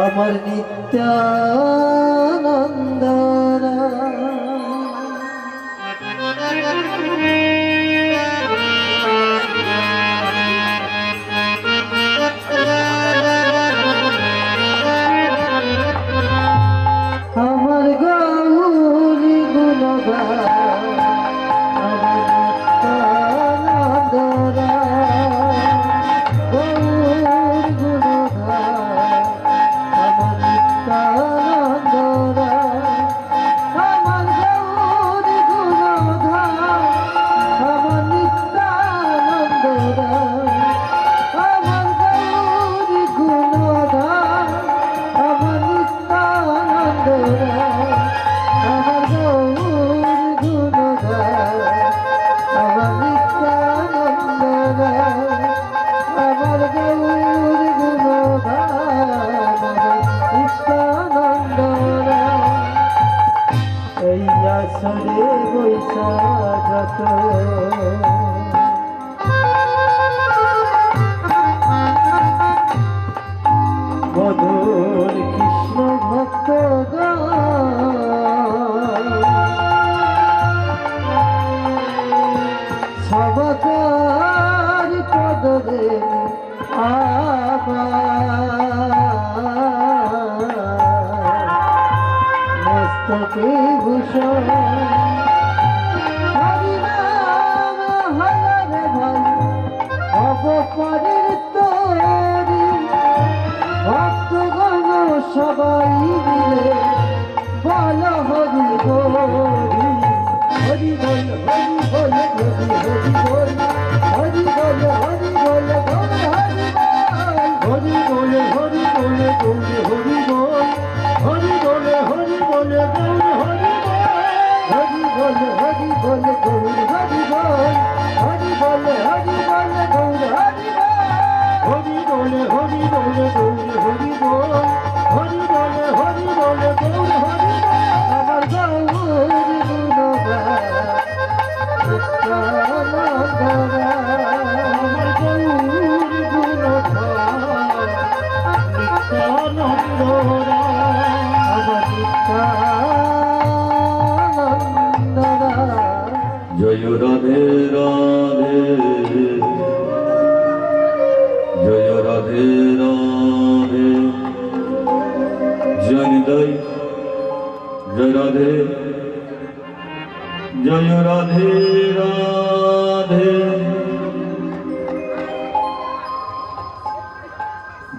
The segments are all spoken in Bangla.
আমার নিত্যানন্দ। 哎呀哎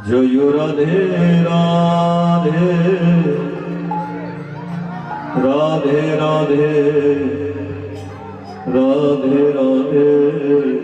জয় রাধে রাধে। রাধে রাধে। রাধে রাধে।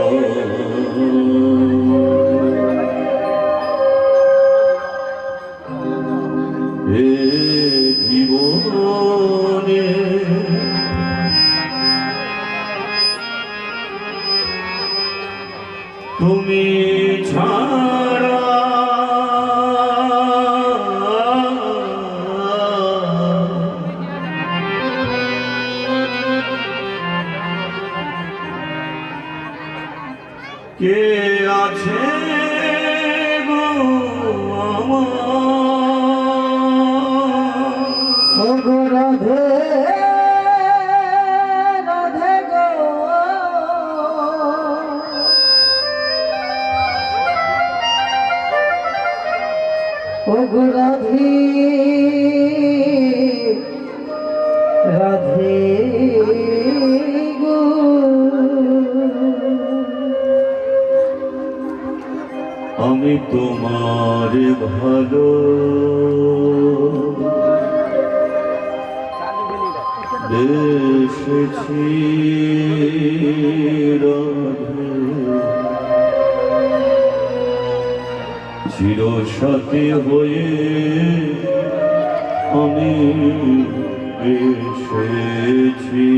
Oh. কে আছে? আমি তোমার ভালো। দেশেছি চির সাথে হয়ে আমি এসেছি।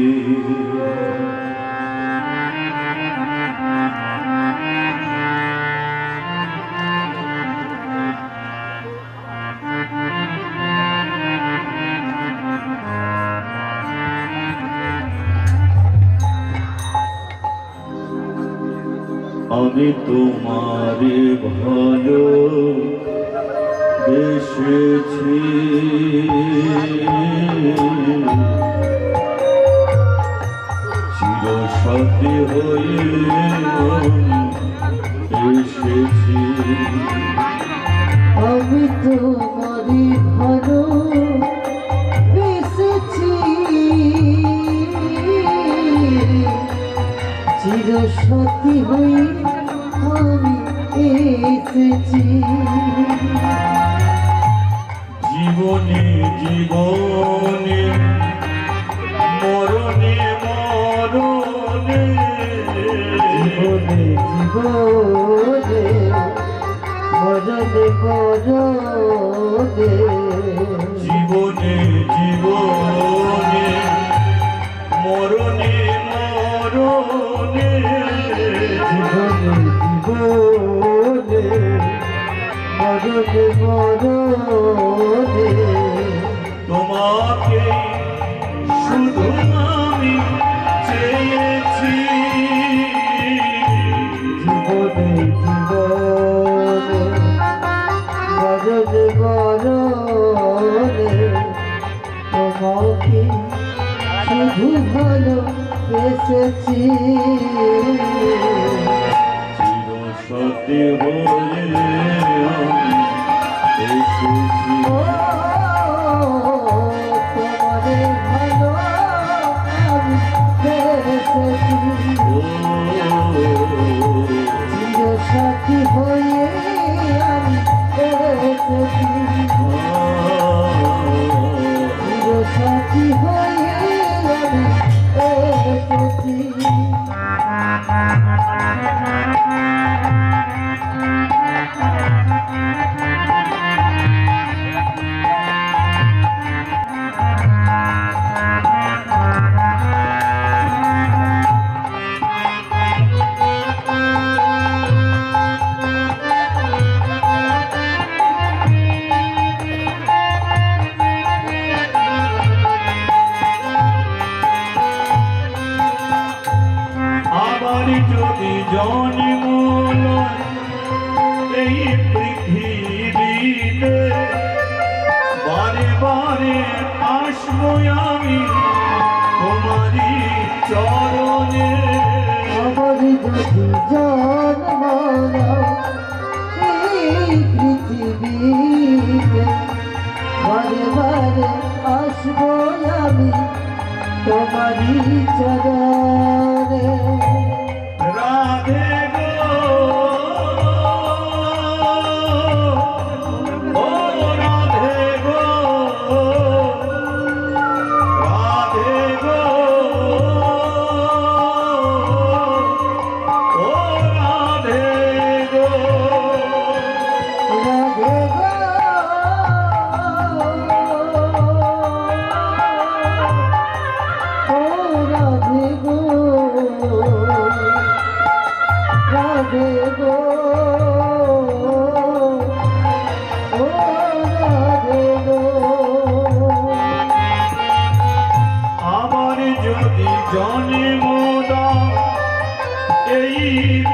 হবে তোমারে ভালো। বেসেছি বোঝে বজতে বজতে জীবনে জীবনে মরণে মরণে জীবনে জীবনে বজতে বজতে হয়েছি চিরসতে হয়ে এসেছি তোমারে ভালো আমি বেসেছি চিরসতে হয়ে ভজন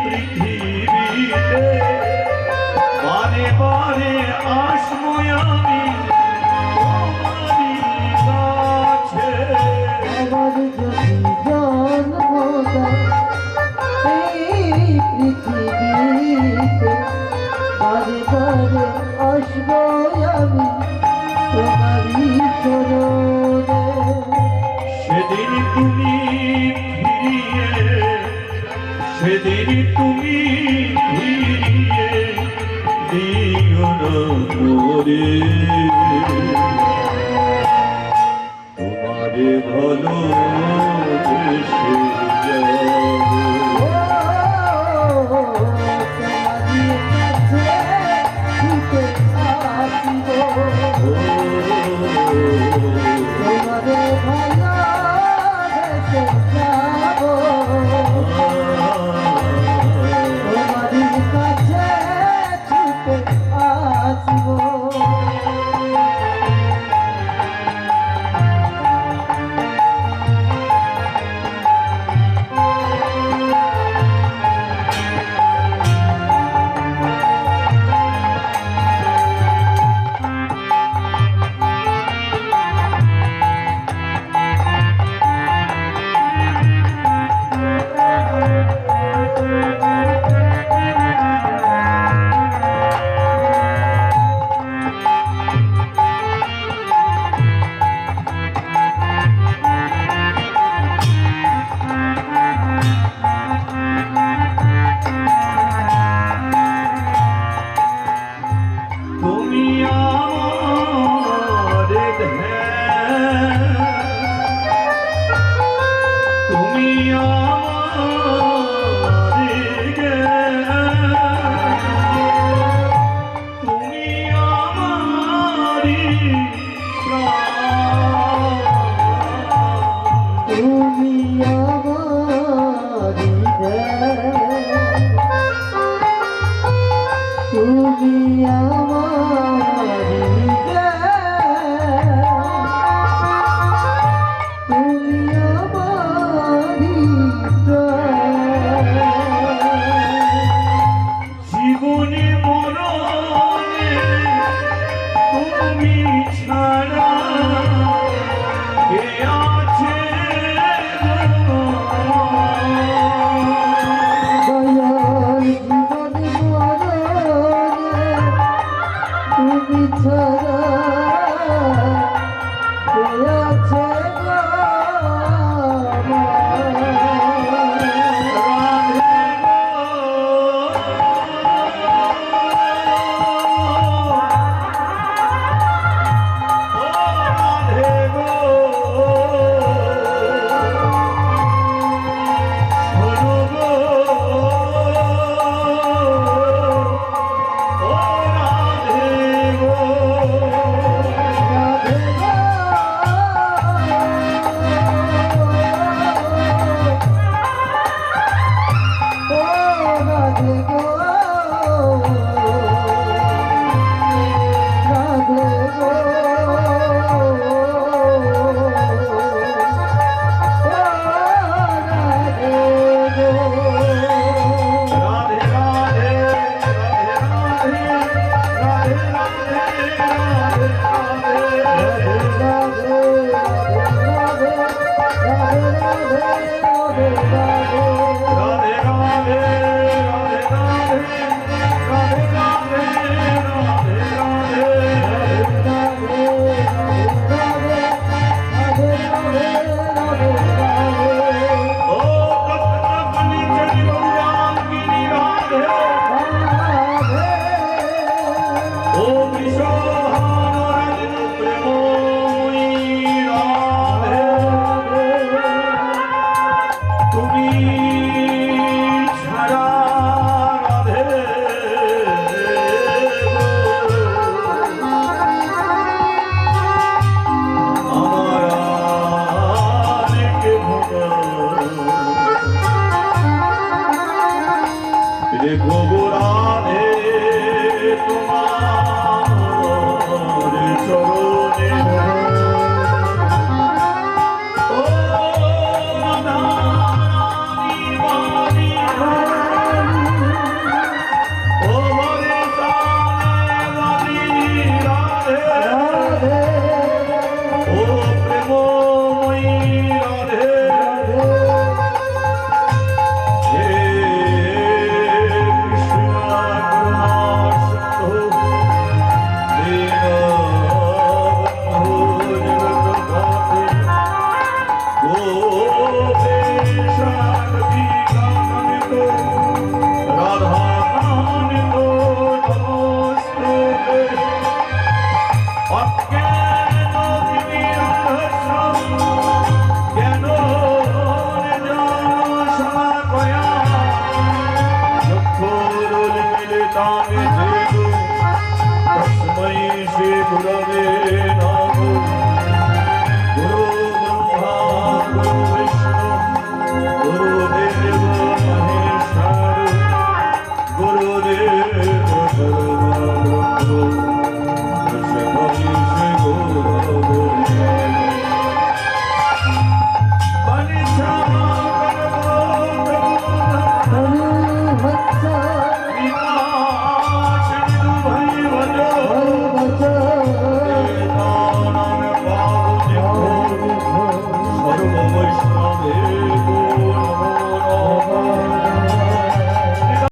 পৃথিবী তুমি ফিরিয়ে দিঘন করে তোমারে ভালো তোমারে ভালো